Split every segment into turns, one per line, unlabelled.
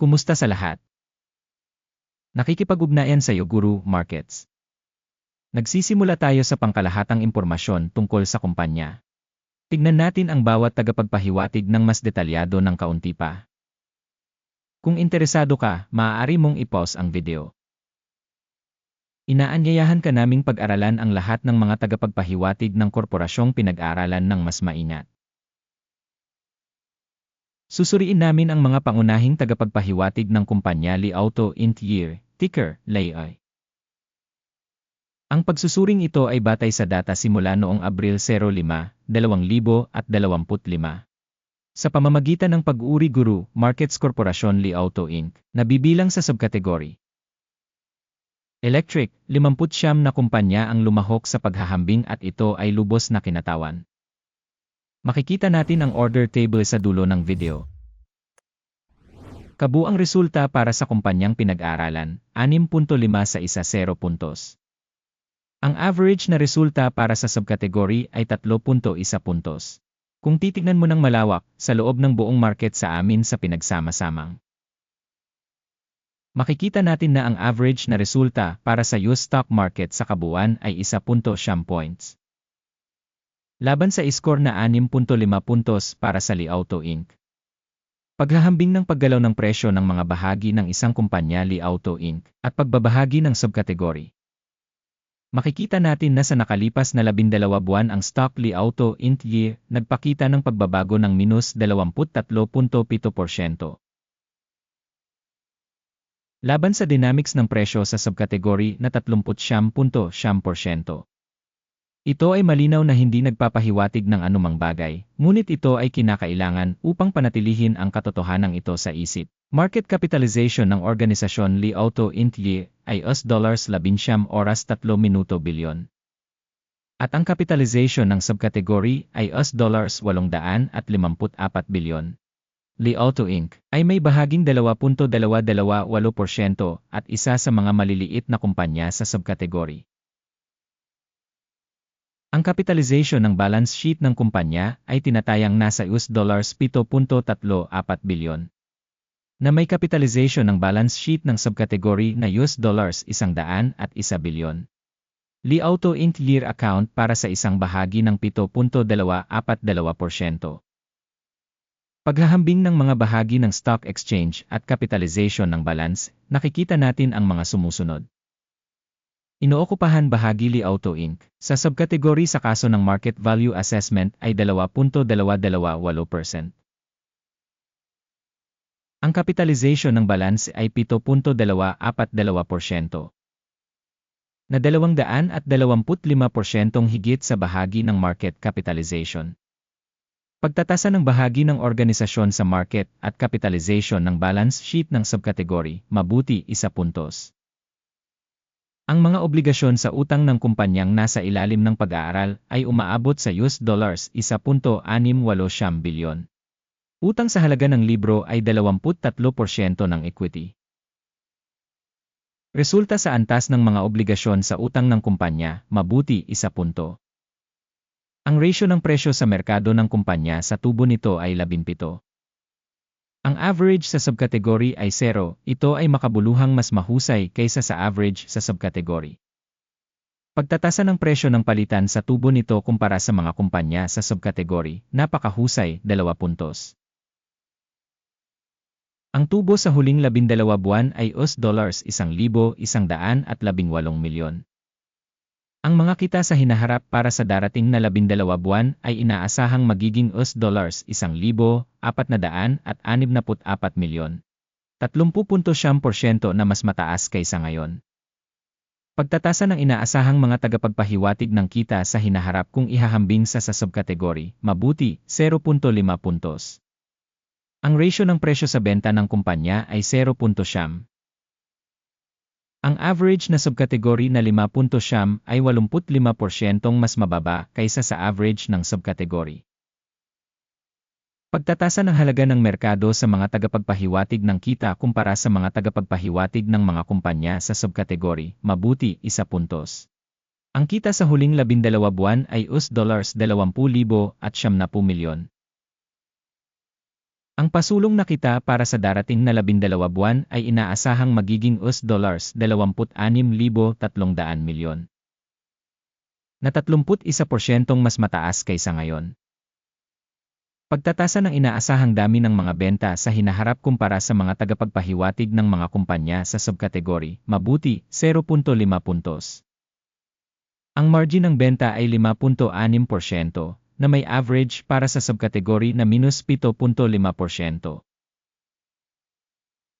Kumusta sa lahat? Nakikipag-ugnayan sa iyo Guru Markets. Nagsisimula tayo sa pangkalahatang impormasyon tungkol sa kumpanya. Tignan natin ang bawat tagapagpahiwatig ng mas detalyado ng kaunti pa. Kung interesado ka, maaari mong i-pause ang video. Inaanyayahan ka naming pag-aralan ang lahat ng mga tagapagpahiwatig ng korporasyong pinag-aralan ng mas maingat. Susuriin namin ang mga pangunahing tagapagpahiwatig ng kumpanya Li Auto Int Year, ticker, LAI. Ang pagsusuring ito ay batay sa data simula noong Abril 05, 2025. Sa pamamagitan ng pag-uri Guru Markets Corporation Li Auto Inc., nabibilang sa subkategory. Electric, 50 na kumpanya ang lumahok sa paghahambing at ito ay lubos na kinatawan. Makikita natin ang order table sa dulo ng video. Kabuang resulta para sa kumpanyang pinag-aralan, 6.5 sa isa 0 puntos. Ang average na resulta para sa subkategory ay 3.1 puntos. Kung titignan mo ng malawak, sa loob ng buong market sa amin sa pinagsama-samang. Makikita natin na ang average na resulta para sa US stock market sa kabuuan ay 1.7 points. Laban sa score na 6.5 puntos para sa Li Auto Inc. Paghahambing ng paggalaw ng presyo ng mga bahagi ng isang kumpanya Li Auto Inc. at pagbabahagi ng subkategory. Makikita natin na sa nakalipas na 12 buwan ang stock Li Auto Inc. year nagpakita ng pagbabago ng minus 23.7%. Laban sa dynamics ng presyo sa subkategory na 30.7%. Ito ay malinaw na hindi nagpapahiwatig ng anumang bagay, ngunit ito ay kinakailangan upang panatilihin ang katotohanan ito sa isip. Market capitalization ng organisasyon Li Auto Inc. ay US dollars 11 oras 3 minuto bilyon. At ang capitalization ng subkategory ay US dollars 854 bilyon. Li Auto Inc. ay may bahaging 2.228% at isa sa mga maliliit na kumpanya sa subkategory. Ang capitalization ng balance sheet ng kumpanya ay tinatayang nasa US dollars 7.34 bilyon. Na may capitalization ng balance sheet ng subkategory na US dollars 100 at 1 bilyon. Li Auto Inc. year account para sa isang bahagi ng 7.242%. Paghahambing ng mga bahagi ng stock exchange at capitalization ng balance, nakikita natin ang mga sumusunod. Inookupahan bahagi Li Auto Inc. sa subkategory sa kaso ng market value assessment ay 2.228%. Ang capitalization ng balance ay 7.242%. Na 225% higit sa bahagi ng market capitalization. Pagtatasa ng bahagi ng organisasyon sa market at capitalization ng balance sheet ng subkategory, mabuti isa puntos. Ang mga obligasyon sa utang ng kumpanyang nasa ilalim ng pag-aaral ay umaabot sa US dollars 1.685 bilyon. Utang sa halaga ng libro ay 23% ng equity. Resulta sa antas ng mga obligasyon sa utang ng kumpanya, mabuti 1 punto. Ang ratio ng presyo sa merkado ng kumpanya sa tubo nito ay 17. Ang average sa subkategory ay 0, ito ay makabuluhang mas mahusay kaysa sa average sa subkategory. Pagtatasa ng presyo ng palitan sa tubo nito kumpara sa mga kumpanya sa subkategory, napakahusay, 2 puntos. Ang tubo sa huling 12 buwan ay US dollars 1,118 milyon. Ang mga kita sa hinaharap para sa darating na 12 buwan ay inaasahang magiging US dollars 1,464 milyon. 30.7% na mas mataas kaysa ngayon. Pagtatasa ng inaasahang mga tagapagpahiwatig ng kita sa hinaharap kung ihahambing sa sa subkategory, mabuti, 0.5 puntos. Ang ratio ng presyo sa benta ng kumpanya ay 0.7. Ang average na subkategory na 5.7 ay 85% mas mababa kaysa sa average ng subkategory. Pagtatasa ng halaga ng merkado sa mga tagapagpahiwatig ng kita kumpara sa mga tagapagpahiwatig ng mga kumpanya sa subkategory, mabuti, isa puntos. Ang kita sa huling 12 buwan ay US dollars 20,000 at 70 milyon. Ang pasulong na kita para sa darating na labindalawa buwan ay inaasahang magiging US dollars 26,300 milyon. Na 31% mas mataas kaysa ngayon. Pagtatasa ng inaasahang dami ng mga benta sa hinaharap kumpara sa mga tagapagpahiwatig ng mga kumpanya sa subkategory, mabuti, 0.5 puntos. Ang margin ng benta ay 5.6%, na may average para sa subkategory na minus 7.5%.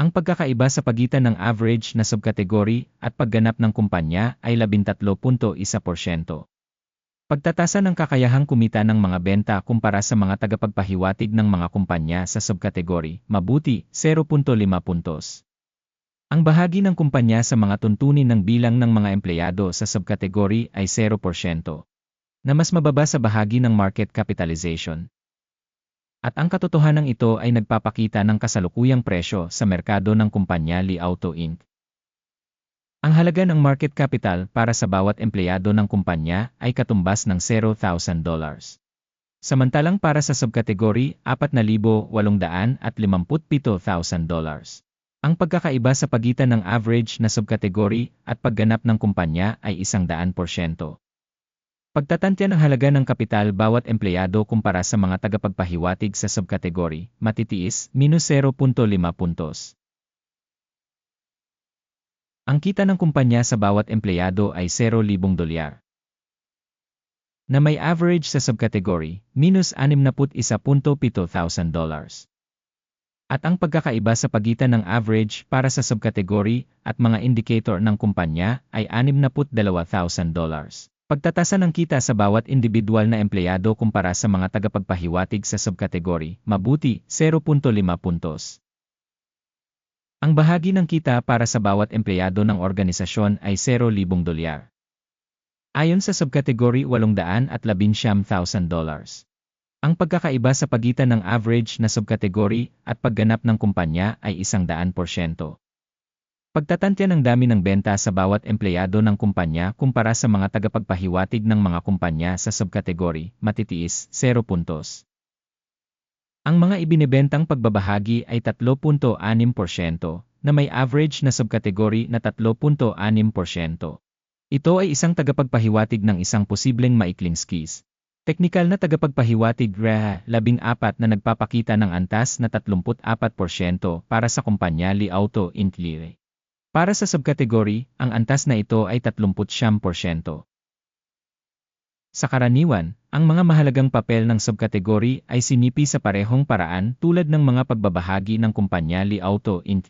Ang pagkakaiba sa pagitan ng average na subkategory at pagganap ng kumpanya ay 13.1%. Pagtatasa ng kakayahang kumita ng mga benta kumpara sa mga tagapagpahiwatig ng mga kumpanya sa subkategory, mabuti, 0.5 puntos. Ang bahagi ng kumpanya sa mga tuntunin ng bilang ng mga empleyado sa subkategory ay 0%, na mas mababa sa bahagi ng market capitalization. At ang katotohanan ito ay nagpapakita ng kasalukuyang presyo sa merkado ng kumpanya Li Auto Inc. Ang halaga ng market capital para sa bawat empleyado ng kumpanya ay katumbas ng $0,000. Samantalang para sa subkategory, 4,857,000 dollars. Ang pagkakaiba sa pagitan ng average na subkategory at pagganap ng kumpanya ay 100%. Pagtatantya ng halaga ng kapital bawat empleyado kumpara sa mga tagapagpahiwatig sa subkategory, matitiis, minus 0.5 puntos. Ang kita ng kumpanya sa bawat empleyado ay 0,000 dolyar. Na may average sa subkategory, minus 61.7 thousand dollars. At ang pagkakaiba sa pagitan ng average para sa subkategory at mga indicator ng kumpanya ay 62,000 dollars. Pagtatasa ng kita sa bawat individual na empleyado kumpara sa mga tagapagpahiwatig sa subkategory, mabuti, 0.5 puntos. Ang bahagi ng kita para sa bawat empleyado ng organisasyon ay 0,000 dolyar. Ayon sa subkategory 811,000 dollars. Ang pagkakaiba sa pagitan ng average na subkategory at pagganap ng kumpanya ay 100%. Pagtatantya ng dami ng benta sa bawat empleyado ng kumpanya kumpara sa mga tagapagpahiwatig ng mga kumpanya sa subkategory, matitiis, 0 puntos. Ang mga ibinebentang pagbabahagi ay 3.6% na may average na subkategory na 3.6%. Ito ay isang tagapagpahiwatig ng isang posibleng maikling skis. Teknikal na tagapagpahiwatig REHA 14 na nagpapakita ng antas na 34% para sa kumpanya Li Auto Inc. Para sa subkategory, ang antas na ito ay 30%. Sa karaniwan, ang mga mahalagang papel ng subkategory ay sinipi sa parehong paraan tulad ng mga pagbabahagi ng kumpanya Li Auto Inc.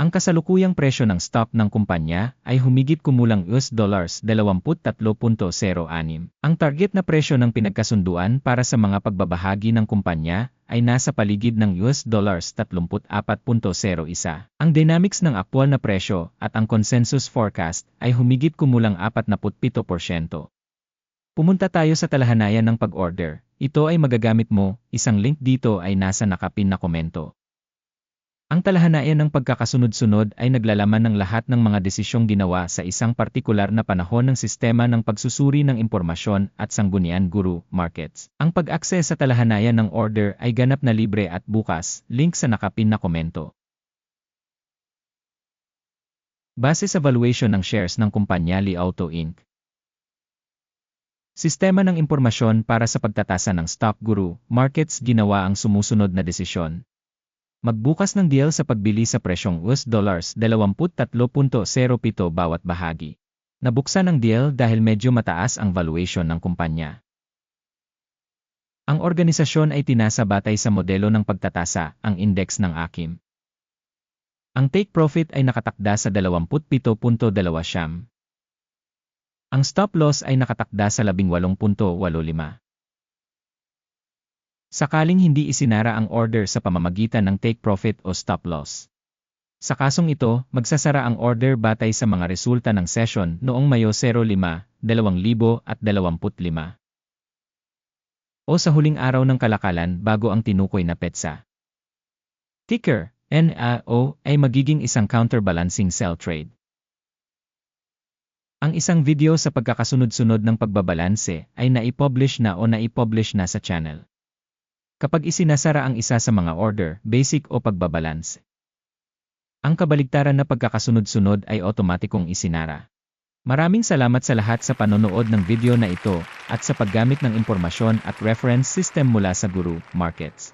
Ang kasalukuyang presyo ng stock ng kumpanya ay humigit kumulang US dollars 23.06. Ang target na presyo ng pinagkasunduan para sa mga pagbabahagi ng kumpanya ay nasa paligid ng US dollars 34.01. Ang dynamics ng aktwal na presyo at ang consensus forecast ay humigit kumulang 47%. Pumunta tayo sa talahanayan ng pag-order. Ito ay magagamit mo, isang link dito ay nasa nakapin na komento. Ang talahanayan ng pagkakasunod-sunod ay naglalaman ng lahat ng mga desisyong ginawa sa isang partikular na panahon ng sistema ng pagsusuri ng impormasyon at sanggunian guru markets. Ang pag-access sa talahanayan ng order ay ganap na libre at bukas, link sa nakapin na komento. Base sa valuation ng shares ng kumpanya Li Auto Inc. Sistema ng impormasyon para sa pagtatasa ng stock guru, markets ginawa ang sumusunod na desisyon. Magbukas ng deal sa pagbili sa presyong US dollars 23.07 bawat bahagi. Nabuksan ang deal dahil medyo mataas ang valuation ng kumpanya. Ang organisasyon ay tinasa batay sa modelo ng pagtatasa, ang index ng AKIM. Ang take profit ay nakatakda sa 27.2 siyam. Ang stop loss ay nakatakda sa 18.85. Sakaling hindi isinara ang order sa pamamagitan ng take profit o stop loss. Sa kasong ito, magsasara ang order batay sa mga resulta ng session noong Mayo 05, 2025. O sa huling araw ng kalakalan bago ang tinukoy na petsa. Ticker, NAO, ay magiging isang counterbalancing sell trade. Ang isang video sa pagkakasunod-sunod ng pagbabalanse ay naipublish na o naipublish na sa channel. Kapag isinasara ang isa sa mga order, basic o pagbabalance, ang kabaligtaran na pagkakasunod-sunod ay otomatikong isinara. Maraming salamat sa lahat sa panonood ng video na ito at sa paggamit ng impormasyon at reference system mula sa Guru Markets.